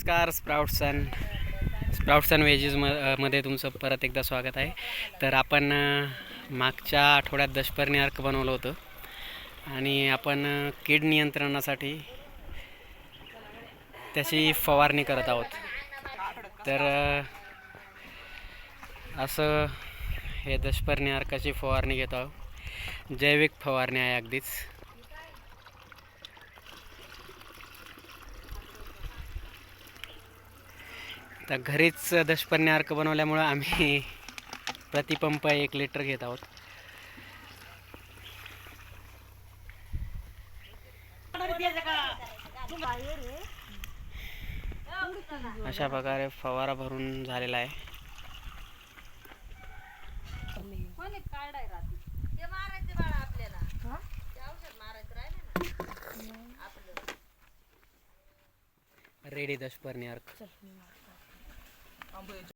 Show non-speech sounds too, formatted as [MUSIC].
नमस्कार sprouts and sprouts and veggies म मध्ये तुमचं परत एकदा स्वागत आहे. तर आपण मागच्या आठवड्यात दशपर्णी अर्क बनवलं होतं. आणि आपण कीड नियंत्रणासाठी त्याची फवारणी करत आहोत. तर असं हे दशपर्णी अर्काची फवारणी घेत आहोत. जैविक फवारणी आहे अगदीच. तर घरीच दशपर्णी अर्क बनवल्यामुळं आम्ही [LAUGHS] प्रतिपंप एक लिटर घेत आहोत. अशा प्रकारे फवारा भरून झालेला आहे. रेडी दशपर्णी अर्क. I'm playing.